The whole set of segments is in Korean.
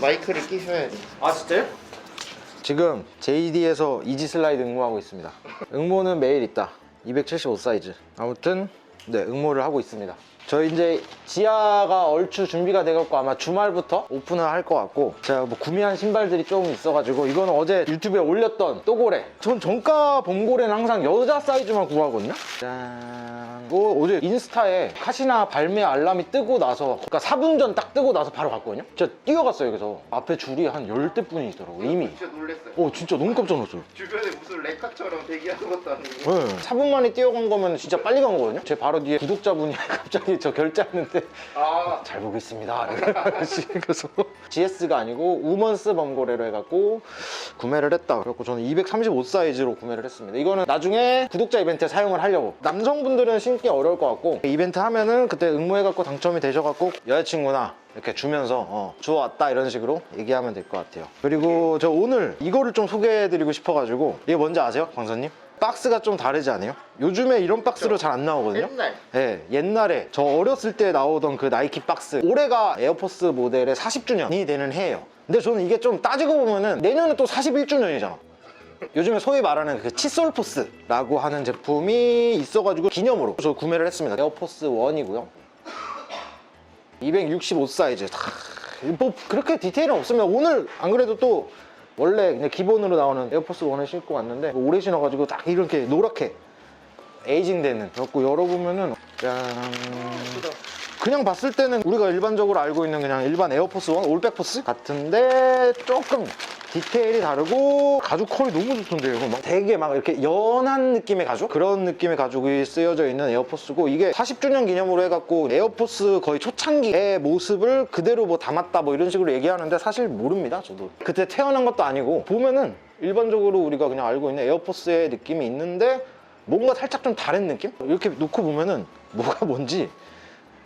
마이크를 끼셔야 돼. 아 진짜요? 지금 JD에서 이지 슬라이드 응모하고 있습니다. 응모는 매일 있다. 275 사이즈. 아무튼 네 응모를 하고 있습니다. 저 이제 지하가 얼추 준비가 돼갖고 아마 주말부터 오픈을 할 것 같고 제가 뭐 구매한 신발들이 조금 있어가지고 이거는 어제 유튜브에 올렸던 또고래. 전 정가 봄고래는 항상 여자 사이즈만 구하거든요? 짠. 이거 어제 인스타에 카시나 발매 알람이 뜨고 나서 그러니까 4분 전 딱 뜨고 나서 바로 갔거든요? 제가 뛰어갔어요 여기서. 앞에 줄이 한 열대 분이 있더라고 이미. 진짜 놀랬어요. 어 진짜 너무 깜짝 놀랐어요. 주변에 무슨 레카처럼 대기하는 것도 아니고. 네. 4분 만에 뛰어간 거면 진짜 빨리 간 거거든요 제 바로 뒤에 구독자분이 갑자기 저 결제하는데 아, 잘 보고 있습니다. 그래서 GS가 아니고 우먼스 범고래로 해갖고 구매를 했다. 그래갖고 저는 235 사이즈로 구매를 했습니다. 이거는 나중에 구독자 이벤트에 사용을 하려고. 남성분들은 신기 어려울 것 같고 이벤트 하면은 그때 응모해갖고 당첨이 되셔갖고 여자친구나 이렇게 주면서 어, 주워왔다 이런 식으로 얘기하면 될 것 같아요. 그리고 저 오늘 이거를 좀 소개해드리고 싶어가지고 이게 뭔지 아세요, 광선님? 박스가 좀 다르지 않아요? 요즘에 이런 박스로 잘 안 나오거든요. 옛날. 네, 옛날에 저 어렸을 때 나오던 그 나이키 박스. 올해가 에어포스 모델의 40주년이 되는 해예요. 근데 저는 이게 좀 따지고 보면은 내년에 또 41주년이잖아. 요즘에 소위 말하는 그 칫솔포스라고 하는 제품이 있어가지고 기념으로 저 구매를 했습니다. 에어포스 1이고요. 265 사이즈. 다, 뭐 그렇게 디테일은 없으면 오늘 안 그래도 또 원래 그냥 기본으로 나오는 에어포스 1을 신고 왔는데 오래 신어가지고 딱 이렇게 노랗게 에이징 되는. 그래갖고 열어보면은 짠. 그냥 봤을 때는 우리가 일반적으로 알고 있는 그냥 일반 에어포스 1 올백포스 같은데 조금 디테일이 다르고 가죽 컬이 너무 좋던데요 막 되게 막 이렇게 연한 느낌의 가죽 그런 느낌의 가죽이 쓰여져 있는 에어포스고 이게 40주년 기념으로 해갖고 에어포스 거의 초창기의 모습을 그대로 뭐 담았다 뭐 이런 식으로 얘기하는데 사실 모릅니다 저도 그때 태어난 것도 아니고 보면은 일반적으로 우리가 그냥 알고 있는 에어포스의 느낌이 있는데 뭔가 살짝 좀 다른 느낌? 이렇게 놓고 보면은 뭐가 뭔지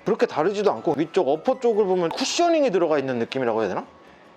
그렇게 다르지도 않고 위쪽 어퍼 쪽을 보면 쿠셔닝이 들어가 있는 느낌이라고 해야 되나?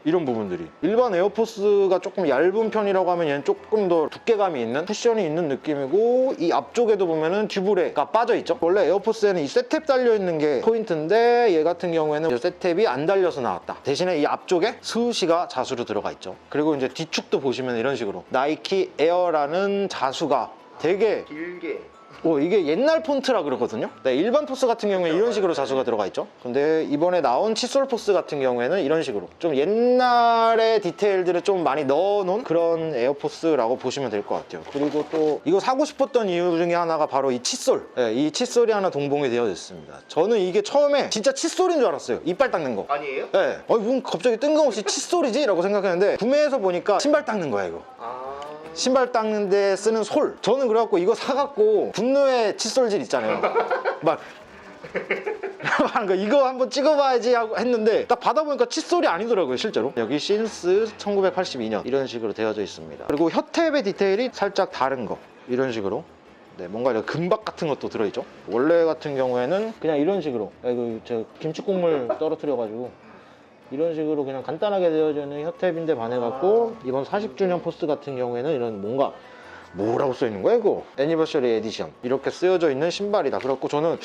이런 부분들이. 일반 에어포스가 조금 얇은 편이라고 하면 얘는 조금 더 두께감이 있는 쿠션이 있는 느낌이고 이 앞쪽에도 보면은 듀브레가 빠져 있죠? 원래 에어포스에는 이 세탭 달려 있는 게 포인트인데 얘 같은 경우에는 세탭이 안 달려서 나왔다. 대신에 이 앞쪽에 스우시가 자수로 들어가 있죠? 그리고 이제 뒤축도 보시면 이런 식으로. 나이키 에어라는 자수가 되게 길게. 어, 이게 옛날 폰트라 그러거든요. 네, 일반 포스 같은 경우에 이런 식으로 자수가 들어가 있죠. 근데 이번에 나온 칫솔 포스 같은 경우에는 이런 식으로 좀 옛날의 디테일들을 좀 많이 넣어놓은 그런 에어포스라고 보시면 될 것 같아요. 그리고 또 이거 사고 싶었던 이유 중에 하나가 바로 이 칫솔. 네, 이 칫솔이 하나 동봉이 되어 있습니다. 저는 이게 처음에 진짜 칫솔인 줄 알았어요. 이빨 닦는 거. 아니에요? 네, 어, 뭔 갑자기 뜬금없이 칫솔이지? 라고 생각했는데 구매해서 보니까 신발 닦는 거야 이거. 아. 신발 닦는데 쓰는 솔. 저는 그래갖고 이거 사갖고 분노의 칫솔질 있잖아요. 막. 막 이거 한번 찍어봐야지 하고 했는데 딱 받아보니까 칫솔이 아니더라고요 실제로. 여기 신스 1982년 이런 식으로 되어져 있습니다. 그리고 혀탭의 디테일이 살짝 다른 거. 이런 식으로. 네, 뭔가 이렇게 금박 같은 것도 들어있죠? 원래 같은 경우에는 그냥 이런 식으로. 이거 저 김치 국물 떨어뜨려가지고 이런 식으로 그냥 간단하게 되어져 있는 혀탭인데 반해갖고 이번 40주년 포스 같은 경우에는 이런 뭔가 뭐라고 써 있는 거야 이거? 애니버셔리 에디션 이렇게 쓰여져 있는 신발이다 그렇고 저는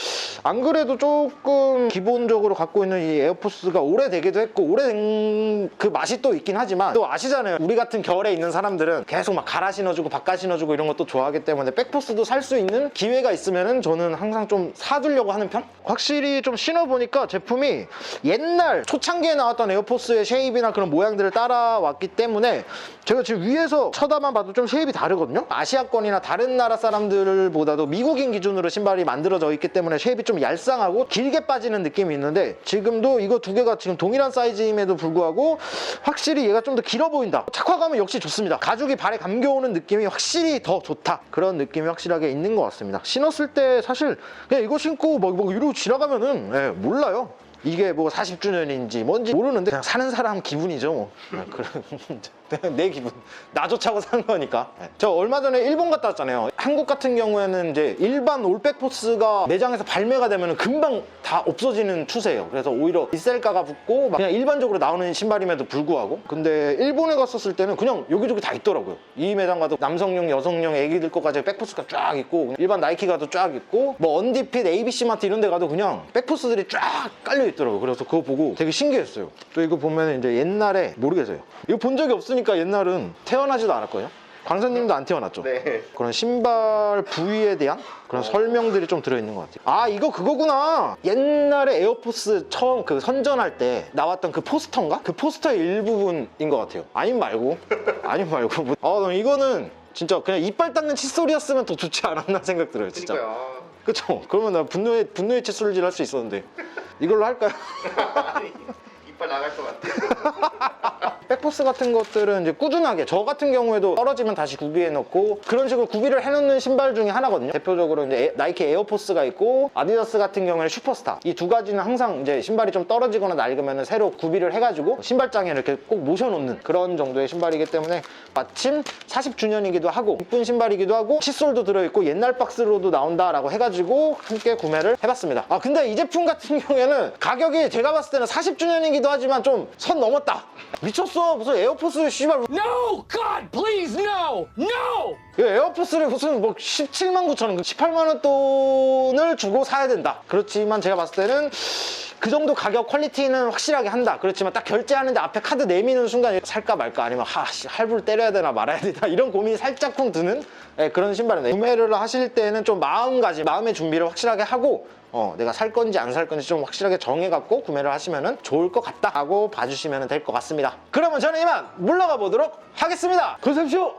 안 그래도 조금 기본적으로 갖고 있는 이 에어포스가 오래되기도 했고 오래된 그 맛이 또 있긴 하지만 또 아시잖아요 우리 같은 결에 있는 사람들은 계속 막 갈아 신어주고 바꿔 신어주고 이런 것도 좋아하기 때문에 백포스도 살 수 있는 기회가 있으면은 저는 항상 좀 사두려고 하는 편? 확실히 좀 신어보니까 제품이 옛날 초창기에 나왔던 에어포스의 쉐입이나 그런 모양들을 따라왔기 때문에 제가 지금 위에서 쳐다만 봐도 좀 쉐입이 다르거든요 아시아권이나 다른 나라 사람들보다도 미국인 기준으로 신발이 만들어져 있기 때문에 쉐입이 좀 얄쌍하고 길게 빠지는 느낌이 있는데 지금도 이거 두 개가 지금 동일한 사이즈임에도 불구하고 확실히 얘가 좀 더 길어 보인다. 착화감은 역시 좋습니다. 가죽이 발에 감겨오는 느낌이 확실히 더 좋다. 그런 느낌이 확실하게 있는 것 같습니다. 신었을 때 사실 그냥 이거 신고 뭐, 뭐 이러고 지나가면은 예, 몰라요. 이게 뭐 40주년인지 뭔지 모르는데 그냥 사는 사람 기분이죠 뭐. 아, 그런 내 기분. 나 좋자고 산 거니까. 네. 저 얼마 전에 일본 갔다 왔잖아요. 한국 같은 경우에는 이제 일반 올백 포스가 매장에서 발매가 되면 금방 다 없어지는 추세예요. 그래서 오히려 리셀가가 붙고 막 그냥 일반적으로 나오는 신발임에도 불구하고. 근데 일본에 갔었을 때는 그냥 여기저기 다 있더라고요. 이 매장 가도 남성용 여성용 애기들 거까지 백포스가 쫙 있고 일반 나이키 가도 쫙 있고 뭐 언디핏 ABC 마트 이런 데 가도 그냥 백포스들이 쫙 깔려 있더라고요. 그래서 그거 보고 되게 신기했어요. 또 이거 보면 이제 옛날에 모르겠어요. 이거 본 적이 없으니까 옛날은 태어나지도 않았거든요 광선님도 안 태어났죠? 네. 그런 신발 부위에 대한 그런 설명들이 좀 들어있는 것 같아요. 아, 이거 그거구나. 옛날에 에어포스 처음 그 선전할 때 나왔던 그 포스터인가? 그 포스터의 일부분인 것 같아요. 아님 말고. 아님 말고. 뭐- 아, 나 이거는 진짜 그냥 이빨 닦는 칫솔이었으면 더 좋지 않았나 생각 들어요, 진짜. 그러니까요. 그쵸? 그러면 나 분노의, 분노의 칫솔질 할 수 있었는데. 이걸로 할까요? 이빨 나갈 것 같아. 백포스 같은 것들은 이제 꾸준하게 저 같은 경우에도 떨어지면 다시 구비해 놓고 그런 식으로 구비를 해 놓는 신발 중에 하나거든요. 대표적으로 이제 에- 나이키 에어포스가 있고 아디다스 같은 경우에는 슈퍼스타 이 두 가지는 항상 이제 신발이 좀 떨어지거나 낡으면 새로 구비를 해가지고 신발장에 이렇게 꼭 모셔놓는 그런 정도의 신발이기 때문에 마침 40주년이기도 하고 이쁜 신발이기도 하고 칫솔도 들어있고 옛날 박스로도 나온다라고 해가지고 함께 구매를 해봤습니다. 아 근데 이 제품 같은 경우에는 가격이 제가 봤을 때는 40주년이기도 하지만 좀 선 넘었다. 미쳤어 무슨 에어포스 씨발 No! God, please, no! No! 이 에어포스를 무슨 뭐 17만 9천 원, 18만 원 돈을 주고 사야 된다. 그렇지만 제가 봤을 때는 그 정도 가격 퀄리티는 확실하게 한다. 그렇지만 딱 결제하는데 앞에 카드 내미는 순간 살까 말까 아니면 하, 씨, 할부를 때려야 되나 말아야 되나 이런 고민이 살짝쿵 드는 예, 그런 신발입니다. 구매를 하실 때는 좀 마음가짐, 마음의 준비를 확실하게 하고 어, 내가 살 건지 안 살 건지 좀 확실하게 정해갖고 구매를 하시면 좋을 것 같다 하고 봐주시면 될 것 같습니다. 그러면 저는 이만 물러가 보도록 하겠습니다. 고생하십시오.